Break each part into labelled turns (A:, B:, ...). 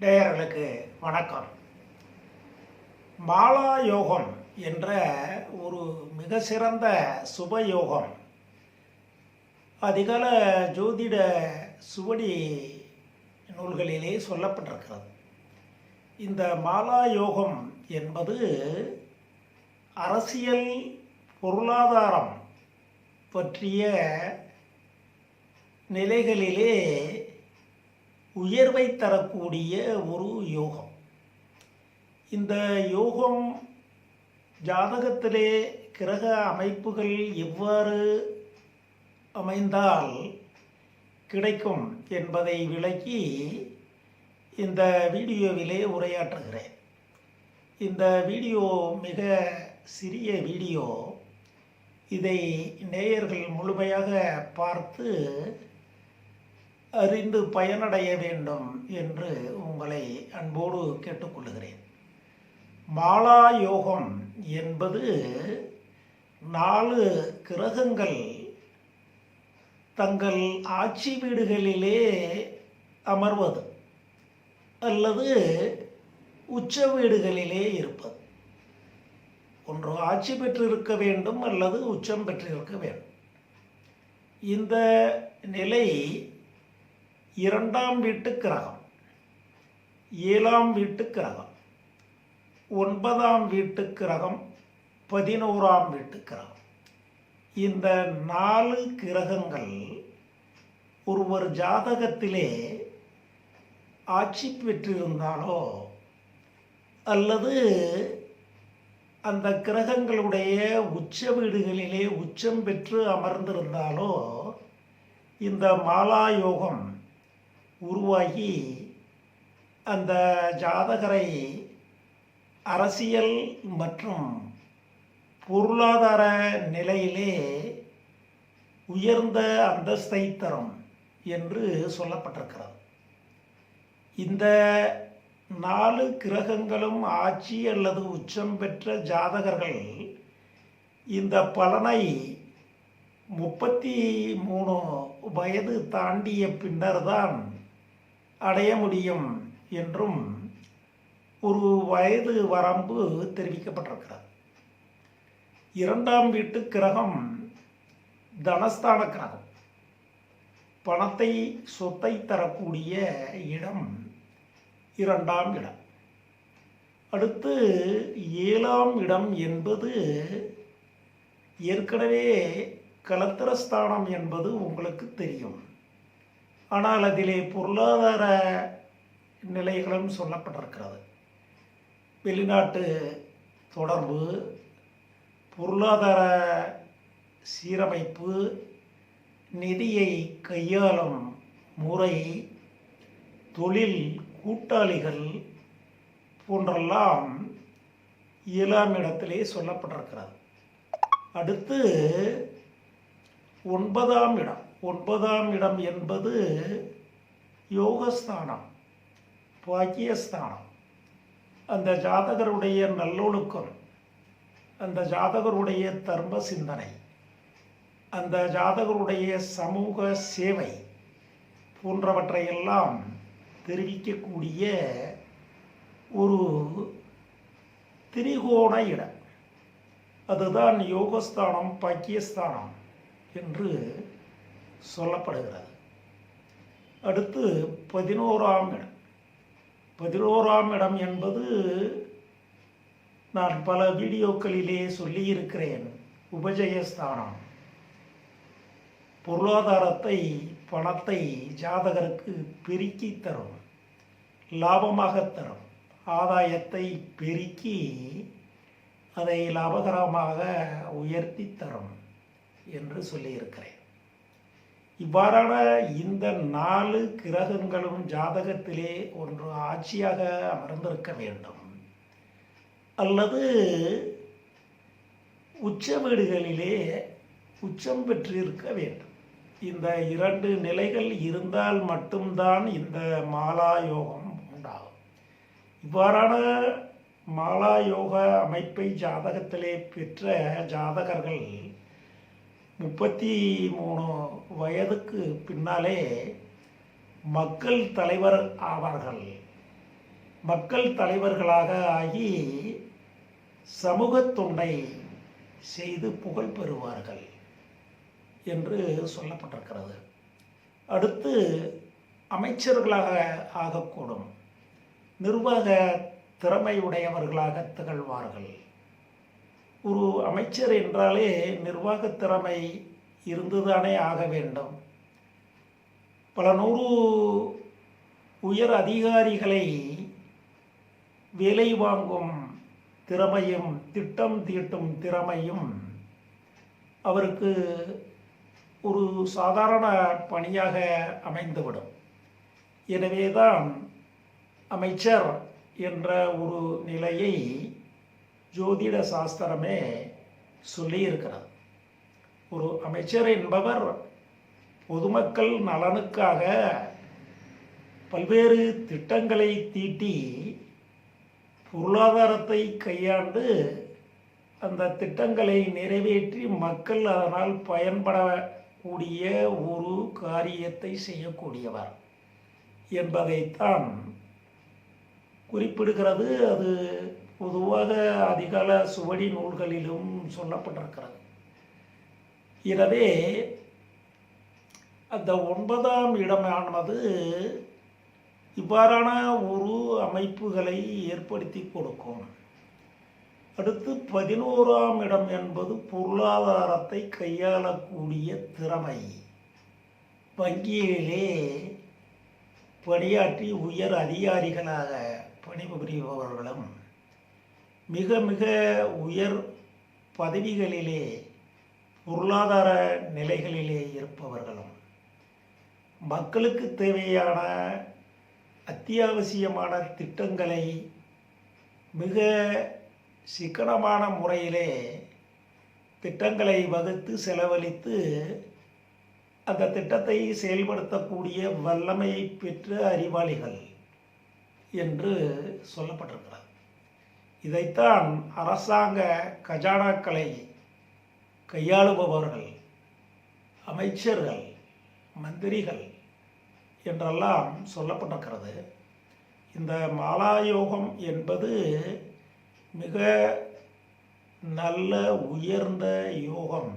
A: நேயர்களுக்கு வணக்கம். மாலா யோகம் என்ற ஒரு மிக சிறந்த சுப யோகம் அதிகால ஜோதிட சுவடி நூல்களிலே சொல்லப்பட்டிருக்கிறது. இந்த மாலா யோகம் என்பது அரசியல் பொருளாதாரம் பற்றிய நிலைகளிலே உயர்வை தரக்கூடிய ஒரு யோகம். இந்த யோகம் ஜாதகத்திலே கிரக அமைப்புகள் எவ்வாறு அமைந்தால் கிடைக்கும் என்பதை விளக்கி இந்த வீடியோவிலே உரையாற்றுகிறேன். இந்த வீடியோ மிக சிறிய வீடியோ. இதை நேயர்கள் முழுமையாக பார்த்து அறிந்து பயனடைய வேண்டும் என்று உங்களை அன்போடு கேட்டுக்கொள்கிறேன் மாலா யோகம் என்பது நாலு கிரகங்கள் தங்கள் ஆட்சி வீடுகளிலே அமர்வது அல்லது உச்ச வீடுகளிலே இருப்பது. ஒன்று ஆட்சி பெற்றிருக்க வேண்டும் அல்லது உச்சம் பெற்றிருக்க வேண்டும். இந்த நிலை இரண்டாம் வீட்டு கிரகம். ஏழாம் வீட்டு கிரகம். ஒன்பதாம் வீட்டு கிரகம் பதினோராம் வீட்டு கிரகம். இந்த நாலு கிரகங்கள் ஒருவர் ஜாதகத்திலே ஆட்சி பெற்றிருந்தாலோ அல்லது அந்த கிரகங்களுடைய உச்ச வீடுகளிலே உச்சம் பெற்று அமர்ந்திருந்தாலோ இந்த மாலா யோகம் உருவாகி அந்த ஜாதகரை அரசியல் மற்றும் பொருளாதார நிலையிலே உயர்ந்த அந்தஸ்தை தரும் என்று சொல்லப்பட்டிருக்கிறது. இந்த நாலு கிரகங்களும் ஆட்சி அல்லது உச்சம் பெற்ற ஜாதகர்கள் இந்த பலனை முப்பத்தி மூணு வயது தாண்டிய பின்னர்தான் அடைய முடியும் என்றும் ஒரு வயது வரம்பு தெரிவிக்கப்பட்டிருக்கிறது. இரண்டாம் வீட்டு கிரகம் தனஸ்தான கிரகம். பணத்தை சொத்தை தரக்கூடிய இடம் இரண்டாம் இடம். அடுத்து ஏழாம் இடம் என்பது ஏற்கனவே கலத்திரஸ்தானம் என்பது உங்களுக்கு தெரியும். ஆனால் அதிலே பொருளாதார நிலைகளும் சொல்லப்பட்டிருக்கிறது. வெளிநாட்டு தொடர்பு பொருளாதார சீரமைப்பு நிதியை கையாளும் முறை தொழில் கூட்டாளிகள் போன்றெல்லாம் ஏழாம் இடத்திலே சொல்லப்பட்டிருக்கிறது. அடுத்து ஒன்பதாம் இடம். ஒன்பதாம் இடம் என்பது யோகஸ்தானம் பாக்கியஸ்தானம். அந்த ஜாதகருடைய நல்லொழுக்கம் அந்த ஜாதகருடைய தர்ம சிந்தனை அந்த ஜாதகருடைய சமூக சேவை போன்றவற்றையெல்லாம் தெரிவிக்கக்கூடிய ஒரு திரிகோண இடம். அதுதான் யோகஸ்தானம் பாக்கியஸ்தானம் என்று சொல்லப்படுகிறது. அடுத்து பதினோராம் இடம். பதினோராம் இடம் என்பது நான் பல வீடியோக்களிலே சொல்லியிருக்கிறேன். உபஜயஸ்தானம். பொருளாதாரத்தை பணத்தை ஜாதகருக்கு பெருக்கி தரும். லாபமாக தரும். ஆதாயத்தை பெருக்கி அதை லாபகரமாக உயர்த்தி தரும் என்று சொல்லியிருக்கிறேன். இவ்வாறான இந்த நாலு கிரகங்களும் ஜாதகத்திலே ஒன்று ஆட்சியாக அமர்ந்திருக்க வேண்டும். அல்லது உச்ச வீடுகளிலே உச்சம் பெற்றிருக்க வேண்டும். இந்த இரண்டு நிலைகள் இருந்தால் மட்டும்தான் இந்த மாலா யோகம் உண்டாகும். இவ்வாறான மாலா யோக அமைப்பை ஜாதகத்திலே பெற்ற ஜாதகர்கள் முப்பத்தி மூணு வயதுக்கு பின்னாலே மக்கள் தலைவர் ஆவார்கள். மக்கள் தலைவர்களாக ஆகி சமூக தொண்டை செய்து புகழ் பெறுவார்கள் என்று சொல்லப்பட்டிருக்கிறது. அடுத்து அமைச்சர்களாக ஆகக்கூடும். நிர்வாக திறமையுடையவர்களாக திகழ்வார்கள். ஒரு அமைச்சர் என்றாலே நிர்வாக திறமை இருந்துதானே ஆக வேண்டும். பல நூறு உயர் அதிகாரிகளை வேலை வாங்கும் திறமையும் திட்டம் தீட்டும் திறமையும் அவருக்கு ஒரு சாதாரண பணியாக அமைந்துவிடும். எனவேதான் அமைச்சர் என்ற ஒரு நிலையை ஜோதிட சாஸ்திரமே சொல்லியிருக்கிறது ஒரு அமைச்சர் என்பவர் பொதுமக்கள் நலனுக்காக பல்வேறு திட்டங்களை தீட்டி பொருளாதாரத்தை கையாண்டு அந்த திட்டங்களை நிறைவேற்றி மக்கள் அதனால் பயன்படக்கூடிய ஒரு காரியத்தை செய்யக்கூடியவர் என்பதைத்தான் குறிப்பிடுகிறது. அது பொதுவாக அதிகால சுவடி நூல்களிலும் சொல்லப்பட்டிருக்கிறது. எனவே அந்த ஒன்பதாம் இடமானது இவ்வாறான ஒரு அமைப்புகளை ஏற்படுத்தி கொடுக்கும். அடுத்து பதினோராம் இடம் என்பது பொருளாதாரத்தை கையாளக்கூடிய திறமை. வங்கியிலே பணியாற்றி உயர் அதிகாரிகளாக பணிபுரிபவர்களும் மிக மிக உயர் பதவிகளிலே பொருளாதார நிலைகளிலே இருப்பவர்களும் மக்களுக்கு தேவையான அத்தியாவசியமான திட்டங்களை மிக சிக்கனமான முறையிலே திட்டங்களை வகுத்து செலவழித்து அந்த திட்டத்தை செயல்படுத்தக்கூடிய வல்லமையை பெற்ற அறிவாளிகள் என்று சொல்லப்பட்டிருக்கிறது. இதைத்தான் அரசாங்க கஜானாக்களை கையாளுபவர்கள் அமைச்சர்கள் மந்திரிகள் என்றெல்லாம் சொல்லப்பட்டிருக்கிறது. இந்த மாலாயோகம் என்பது மிக நல்ல உயர்ந்த யோகம்.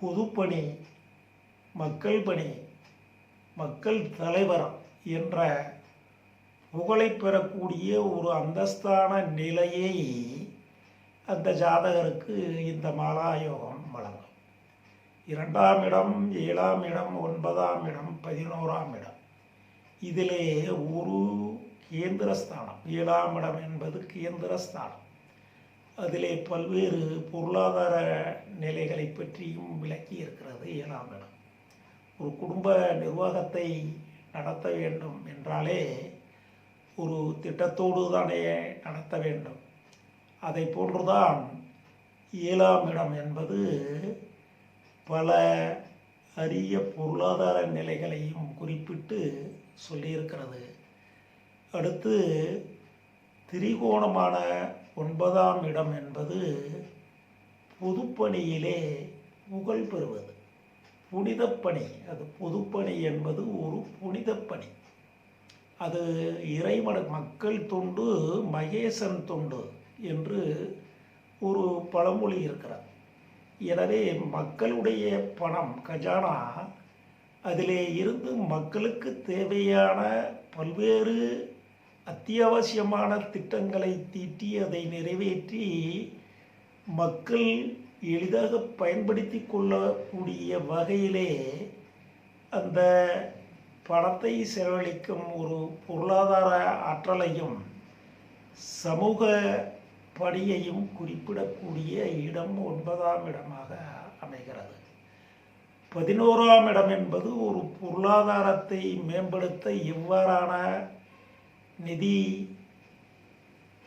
A: பொதுப்பணி மக்கள் பணி மக்கள் தலைவர் என்ற புகழை பெறக்கூடிய ஒரு அந்தஸ்தான நிலையை அந்த ஜாதகருக்கு இந்த மாலாயோகம் வழங்கும். இரண்டாம் இடம் ஏழாம் இடம் ஒன்பதாம் இடம் பதினோராம் இடம். இதிலே ஒரு கேந்திரஸ்தானம். ஏழாம் இடம் என்பது கேந்திரஸ்தானம். அதிலே பல்வேறு பொருளாதார நிலைகளை பற்றியும் விளக்கி இருக்கிறது ஏழாம் இடம். ஒரு குடும்ப நிர்வாகத்தை நடத்த வேண்டும் என்றாலே ஒரு திட்டத்தோடு தானே நடத்த வேண்டும். அதை போன்றுதான் ஏழாம் இடம் என்பது பல அரிய பொருளாதார நிலைகளையும் குறிப்பிட்டு சொல்லியிருக்கிறது. அடுத்து திரிகோணமான ஒன்பதாம் இடம் என்பது பொதுப்பணியிலே புகழ் பெறுவது. புனிதப்பணி அது பொதுப்பணி என்பது ஒரு புனிதப்பணி அது இறைவன மக்கள் தொண்டு மகேசன் தொண்டு என்று ஒரு பழமொழி இருக்கிறது. எனவே மக்களுடைய பணம் கஜானா அதிலே இருந்து மக்களுக்கு தேவையான பல்வேறு அத்தியாவசியமான திட்டங்களை தீட்டி அதை நிறைவேற்றி மக்கள் எளிதாக பயன்படுத்தி கொள்ளக்கூடிய வகையிலே அந்த பணத்தை செலவழிக்கும் ஒரு பொருளாதார ஆற்றலையும் சமூக பணியையும் குறிப்பிடக்கூடிய இடம் ஒன்பதாம் இடமாக அமைகிறது. பதினோராம் இடம் என்பது ஒரு பொருளாதாரத்தை மேம்படுத்த எவ்வாறான நிதி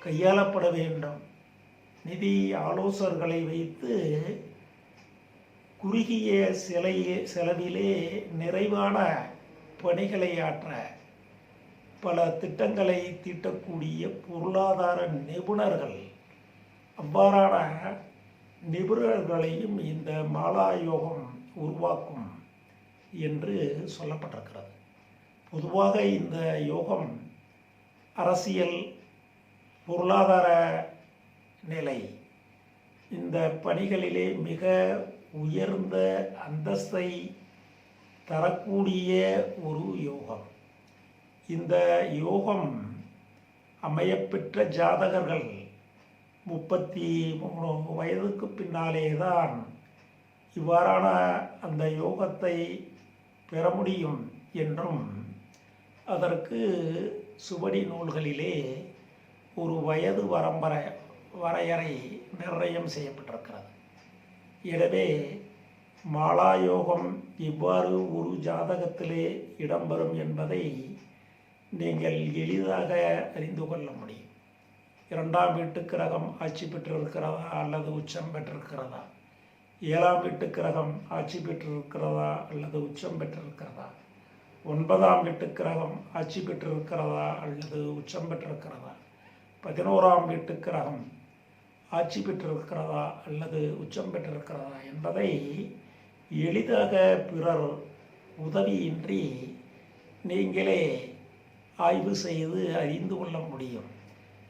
A: கையாளப்பட வேண்டும்? நிதி ஆலோசகர்களை வைத்து குறுகிய சிலை செலவிலே நிறைவான பணிகளை ஆற்ற பல திட்டங்களை தீட்டக்கூடிய பொருளாதார நிபுணர்கள் அவ்வாறான நிபுணர்களையும் இந்த மாலா யோகம் உருவாக்கும் என்று சொல்லப்பட்டிருக்கிறது. பொதுவாக இந்த யோகம் அரசியல் பொருளாதார நிலை இந்த பணிகளிலே மிக உயர்ந்த அந்தஸ்தை தரக்கூடிய ஒரு யோகம். இந்த யோகம் அமையப்பெற்ற ஜாதகர்கள் முப்பத்தி மூணு வயதுக்கு பின்னாலே தான் இவ்வாறான அந்த யோகத்தை பெற முடியும் என்றும் அதற்கு சுவடி நூல்களிலே ஒரு வயது வரம்பரை வரையறை நிர்ணயம் செய்யப்பட்டிருக்கிறது. எனவே மாலாயோகம் இவ்வாறு ஒரு ஜாதகத்திலே இடம்பெறும் என்பதை நீங்கள் எளிதாக அறிந்து கொள்ள முடியும். இரண்டாம் வீட்டு கிரகம் ஆட்சி பெற்றிருக்கிறதா அல்லது உச்சம் பெற்றிருக்கிறதா? ஏழாம் வீட்டு கிரகம் ஆட்சி பெற்றிருக்கிறதா அல்லது உச்சம் பெற்றிருக்கிறதா? ஒன்பதாம் வீட்டு கிரகம் ஆட்சி பெற்றிருக்கிறதா அல்லது உச்சம் பெற்றிருக்கிறதா? பதினோராம் வீட்டு கிரகம் ஆட்சி பெற்றிருக்கிறதா அல்லது உச்சம் பெற்றிருக்கிறதா என்பதை எளிதாக பிறர் உதவியின்றி நீங்களே ஆய்வு செய்து அறிந்து கொள்ள முடியும்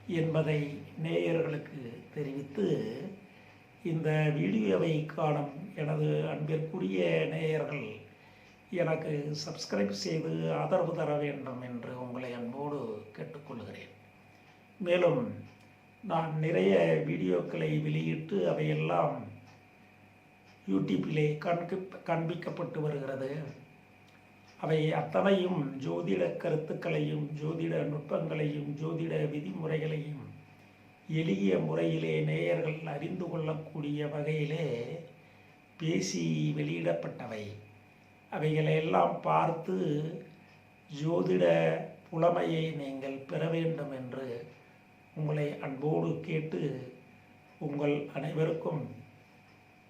A: என்பதை நேயர்களுக்கு தெரிவித்து இந்த வீடியோவை காணும் எனது அன்பிற்குரிய நேயர்கள் எனக்கு சப்ஸ்கிரைப் செய்து ஆதரவு தர வேண்டும் என்று உங்களை அன்போடு கேட்டுக்கொள்கிறேன். மேலும் நான் நிறைய வீடியோக்களை வெளியிட்டு அவையெல்லாம் யூடியூப்பிலே காண்பி காண்பிக்கப்பட்டு வருகிறது. அவை அத்தனையும் ஜோதிட கருத்துக்களையும் ஜோதிட நுட்பங்களையும் ஜோதிட விதிமுறைகளையும் எளிய முறையிலே நேயர்கள் அறிந்து கொள்ளக்கூடிய வகையிலே பேசி வெளியிடப்பட்டவை. அவைகளையெல்லாம் பார்த்து ஜோதிட புலமையை நீங்கள் பெற வேண்டும் என்று உங்களை அன்போடு கேட்டு உங்கள் அனைவருக்கும்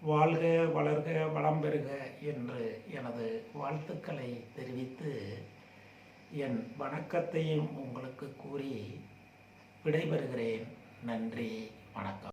A: வாழ்க வளர்க வளம் பெறுக என்று எனது வாழ்த்துக்களை தெரிவித்து என் வணக்கத்தையும் உங்களுக்கு கூறி விடைபெறுகிறேன். நன்றி வணக்கம்.